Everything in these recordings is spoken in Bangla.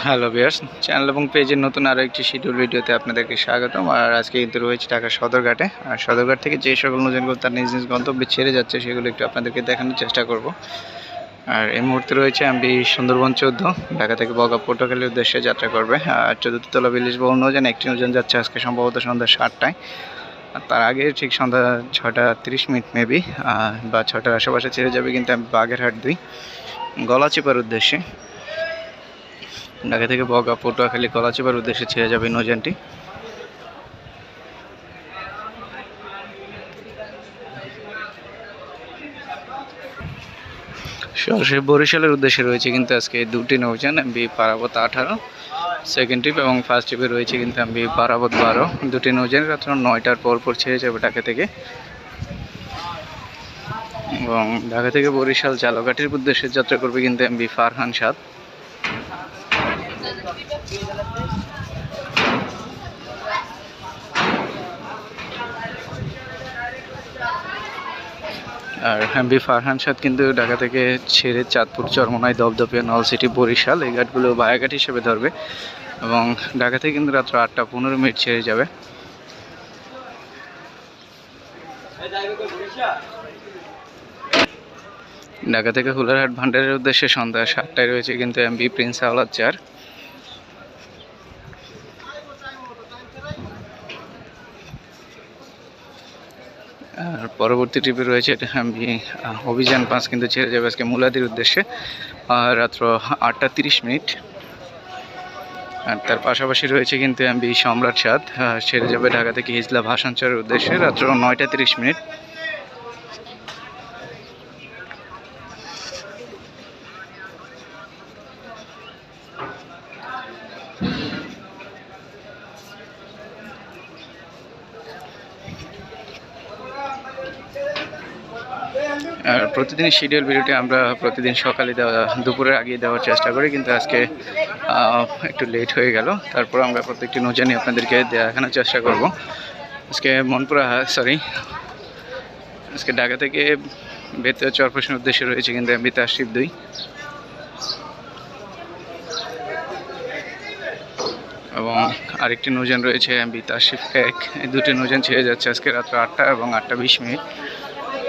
হ্যালো বিয়ার্স চ্যানেল এবং পেজের নতুন আরও একটি শিডিউল ভিডিওতে আপনাদেরকে স্বাগতম। আর আজকে কিন্তু রয়েছে ঢাকা সদরঘাটে। আর সদরঘাট থেকে যে সকল নজনগুলো তার নিজ নিজ গন্তব্যে ছেড়ে যাচ্ছে, সেগুলো একটু আপনাদেরকে দেখানোর চেষ্টা করব। আর এই মুহূর্তে রয়েছে আমি সুন্দরবন চৌদ্দ, ঢাকা থেকে বগা পটুয়াখালীর উদ্দেশ্যে যাত্রা করবে। আর চতুর্থ তলা বিলিশ বহু নৌযান একটি নৌযান যাচ্ছে আজকে সম্ভবত সন্ধ্যা সাতটায়। আর তার আগে ঠিক সন্ধ্যা ছটা তিরিশ মিনিট মেবি বা ছটার আশেপাশে ছেড়ে যাবে কিন্তু আমি বাগেরহাট দুই, গলাচিপার উদ্দেশ্যে। ঢাকা থেকে বগা, পটুয়াখালী কলাচিপার উদ্দেশ্যে ছেড়ে যাবে নৌযানটি। সরাসরি বরিশালের উদ্দেশ্যে রয়েছে কিন্তু আজকে দুটি নৌযান এমবি পারাবত আঠারো সেকেন্ড ট্রিপ এবং ফার্স্ট ট্রিপে রয়েছে কিন্তু এমবি পারাবত বারো। দুটি নৌযান রাত্র নয়টার পর পর ছেড়ে যাবে ঢাকা থেকে। এবং ঢাকা থেকে বরিশাল জালঘাটির উদ্দেশ্যে যাত্রা করবে কিন্তু এমবি ফারহান সাদ। আর এমবি ফারহান সাদ কিন্তু ঢাকা থেকে ছেড়ে চাঁদপুর, চরমনাই দপদপিয়া নলসিটি, বরিশাল এই ঘাটগুলো বায়াঘাট হিসেবে ধরবে এবং ঢাকা থেকে কিন্তু রাত্র আটটা পনেরো মিনিট ছেড়ে যাবে। ঢাকা থেকে হুলারহাট ভান্ডারের উদ্দেশ্যে সন্ধ্যা সাতটায় রয়েছে কিন্তু এমবি প্রিন্স আওলাদ চার। আর পরবর্তী ট্রিপে রয়েছে আমি অভিযান পাঁচ কিন্তু ছেড়ে যাবে আজকে মুলাদির উদ্দেশ্যে। রাত্র আটটা তিরিশ মিনিট। আর তার পাশাপাশি রয়েছে কিন্তু এমবি সম্রাট সাদ ছেড়ে যাবে ঢাকা থেকে হিজলা ভাষাঞ্চরের উদ্দেশ্যে। রাত্র নয়টা তিরিশ মিনিট। আর প্রতিদিন শিডিউল ভিডিওটি আমরা প্রতিদিন সকালে দেওয়া, দুপুরের আগে দেওয়ার চেষ্টা করি, কিন্তু আজকে একটু লেট হয়ে গেল। তারপর আমরা প্রত্যেকটি নৌজানি আপনাদেরকে দেখানোর চেষ্টা করব। আজকে মনপুরা সরি আজকে ঢাকা থেকে বেতে চরপোষণ উদ্দেশ্যে রয়েছে কিন্তু এমবি তাশিফ দুই। এবং আরেকটি নৌজান রয়েছে এমবি তাশিফ এক। এই দুটি নৌজান ছেড়ে যাচ্ছে আজকে রাত্র আটটা এবং আটটা বিশ মিনিট।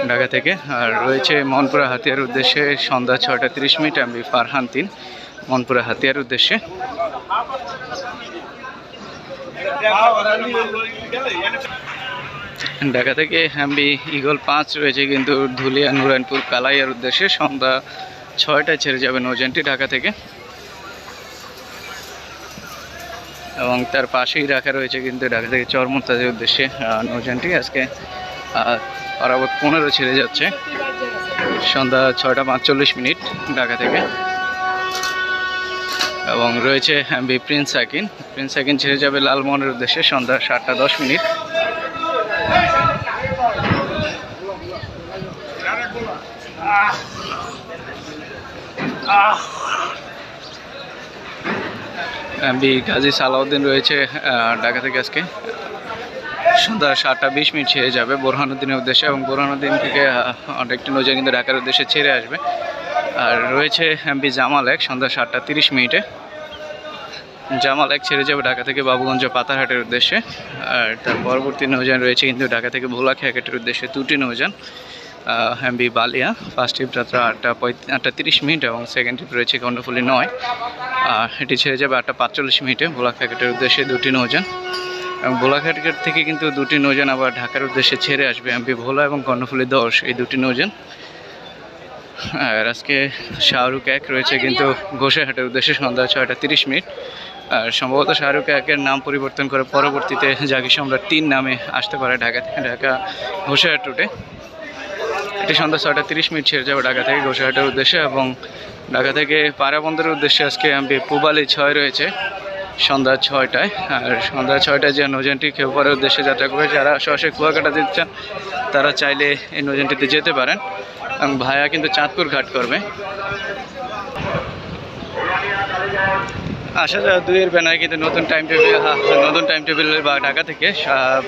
ঢাকা থেকে। আর রয়েছে মনপুরা হাতিয়ার উদ্দেশ্যে সন্ধ্যা ছটা তিরিশ মিনিট আমি ফারহান তিন মনপুরা হাতিয়ার উদ্দেশ্যে। ঢাকা থেকে হ্যাম্বি ইগল পাঁচ রয়েছে কিন্তু ধুলিয়া নুরানপুর কালাইয়ার উদ্দেশ্যে সন্ধ্যা ছয়টায় ছেড়ে যাবে নৌজানটি ঢাকা থেকে। এবং তার পাশেই রাখা রয়েছে কিন্তু ঢাকা থেকে চরমতাজের উদ্দেশ্যে আহ, নৌযানটি। আজকে আহ, পারাবত পনেরো ছেড়ে যাচ্ছে। সন্ধ্যা ছয়টা পাঁচচল্লিশ মিনিট ঢাকা থেকে। এবং রয়েছে এমবি প্রিন্স সাকিন। প্রিন্স সাকিন ছেড়ে যাবে লালমোহনের উদ্দেশ্যে সন্ধ্যা সাতটা দশ মিনিট। এমবি গাজী সালাউদ্দিন রয়েছে ঢাকা থেকে আজকে। সন্ধ্যা সাতটা বিশ মিনিট ছেড়ে যাবে বোরহানুদ্দিনের উদ্দেশ্যে এবং বোরহানুদ্দিন থেকে অনেকটি নৌজা কিন্তু ঢাকার উদ্দেশ্যে ছেড়ে আসবে। আর রয়েছে এমবি জামাল এক, সন্ধ্যা সাতটা তিরিশ মিনিটে। জামাল এক ছেড়ে যাবে ঢাকা থেকে বাবুগঞ্জ পাতারহাটের উদ্দেশ্যে। আর তার পরবর্তী নৌযান রয়েছে কিন্তু ঢাকা থেকে ভোলা খেয়াঘাটের উদ্দেশ্যে দুটি নৌযান এমবি বালিয়া ফার্স্ট ট্রিপ যাত্রা আটটা আটটা তিরিশ মিনিট এবং সেকেন্ড ট্রিপ রয়েছে কর্ণফুলি নয়। আর এটি ছেড়ে যাবে আটটা পাঁচচল্লিশ মিনিটে ভোলা খেয়াঘাটের উদ্দেশ্যে দুটি নৌযান। ভোলাঘাট ঘাট থেকে কিন্তু দুটি নৌযান আবার ঢাকার উদ্দেশ্যে ছেড়ে আসবে এমপি ভোলা এবং কর্ণফুলি দশ, এই দুটি নৌযান। আর আজকে শাহরুখ এক রয়েছে কিন্তু ঘোষাহাটের উদ্দেশ্যে সন্ধ্যা ছয়টা তিরিশ মিনিট। আর সম্ভবত শাহরুখ একের নাম পরিবর্তন করে পরবর্তীতে জাগি সম্রাট তিন নামে আসতে পারে ঢাকা থেকে, ঢাকা ঘোষাহাট রুটে। এটি সন্ধ্যা ছয়টা তিরিশ মিনিট ছেড়ে যাবে ঢাকা থেকে ঘোষাহাটের উদ্দেশ্যে এবং ঢাকা থেকে পায়রাবন্দরের উদ্দেশ্যে আজকে এমপি পুবালি ছয় রয়েছে। সন্ধ্যা ছয়টায়। আর সন্ধ্যা ছয়টায় যে নৌযানটি খেউপাড়ের উদ্দেশ্যে যাত্রা করে যারা সরাসরি কুয়াকাটা দিতে চান, তারা চাইলে এই নৌযানটিতে যেতে পারেন। এবং ভায়া কিন্তু চাঁদপুর ঘাট করবে। আসা যায় দুইয়ের ব্যানারে কিন্তু নতুন টাইম টেবিল নতুন টাইম টেবিল বা ঢাকা থেকে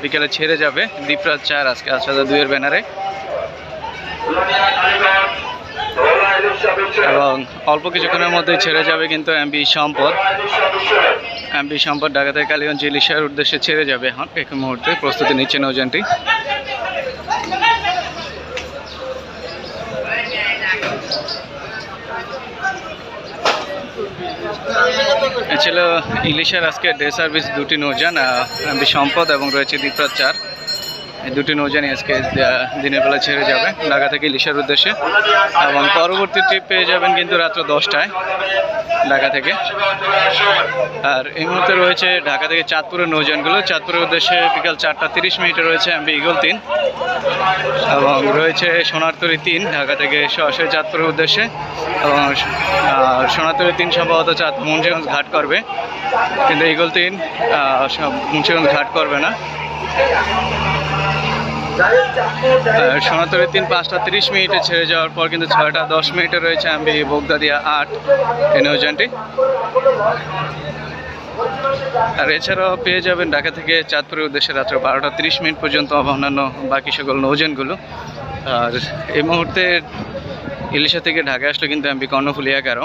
বিকেলে ছেড়ে যাবে। দ্বীপরাজ চার আজকে, আসা যায় দুইয়ের ব্যানারে এবং অল্প কিছুক্ষণের মধ্যেই ছেড়ে যাবে কিন্তু এমবি সম্পদ। এমবি সম্পদ থেকে কালীগঞ্জ ইলিশার উদ্দেশ্যে ছেড়ে যাবে এখন। এক মুহূর্তে প্রস্তুতি নিচ্ছে নৌযানটি। এ ছিল ইলিশের আজকে ডে সার্ভিস দুটি এমবি সম্পদ এবং রয়েছে দীপরাজ চার দুটি নৌযানই আজকে দিনের বেলা ছেড়ে যাবে, ঢাকা থেকে ইলিশের উদ্দেশ্যে। এবং পরবর্তী ট্রিপ পেয়ে যাবেন কিন্তু রাত্র দশটায় ঢাকা থেকে। আর এই মুহূর্তে রয়েছে ঢাকা থেকে চাঁদপুরের নৌযানগুলো। চাঁদপুরের উদ্দেশ্যে বিকাল চারটা তিরিশ মিনিটে রয়েছে এমবি ইগল তিন। এবং রয়েছে সোনারতরী তিন, ঢাকা থেকে সরাসরি চাঁদপুরের উদ্দেশ্যে। এবং সোনারতরী তিন সম্ভবত চাঁদ মুন্সিগঞ্জ ঘাট করবে। কিন্তু ইগল তিন মুন্সিগঞ্জ ঘাট করবে না। আর সোনাতরি তিন পাঁচটা তিরিশ মিনিটে ছেড়ে যাওয়ার পর কিন্তু ছয়টা দশ মিনিটে রয়েছে আমি বোগদাদিয়া আট এই নৌযানটি আর এছাড়াও পেয়ে যাবেন ঢাকা থেকে চাঁদপুরের উদ্দেশ্যে রাত্র বারোটা তিরিশ মিনিট পর্যন্ত অন্যান্য বাকি সকল নৌযানগুলো। আর এই মুহূর্তে ইলিশা থেকে ঢাকা আসলে কিন্তু এমবি কর্ণফুলি এগারো।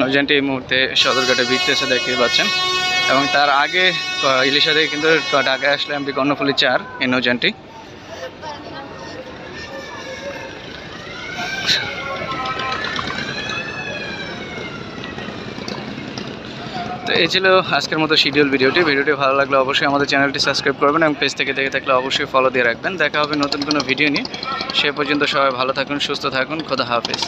নৌযানটি এই মুহূর্তে সদরঘাটে ভিড়তেছে দেখতে পাচ্ছেন। এবং তার আগে ইলিশা থেকে কিন্তু ঢাকায় আসলে এমপি কর্ণফুলি চার, এই নৌযানটি তো এই ছিল আজকের মতো শিডিউল ভিডিওটি। ভিডিওটি ভালো লাগলে অবশ্যই আমাদের চ্যানেলটি সাবস্ক্রাইব করবেন এবং পেজ থেকে দেখে থাকলে অবশ্যই ফলো দিয়ে রাখবেন। দেখা হবে নতুন কোনো ভিডিও নিয়ে। সে পর্যন্ত সবাই ভালো থাকুন, সুস্থ থাকুন, খোদা হাফেজ।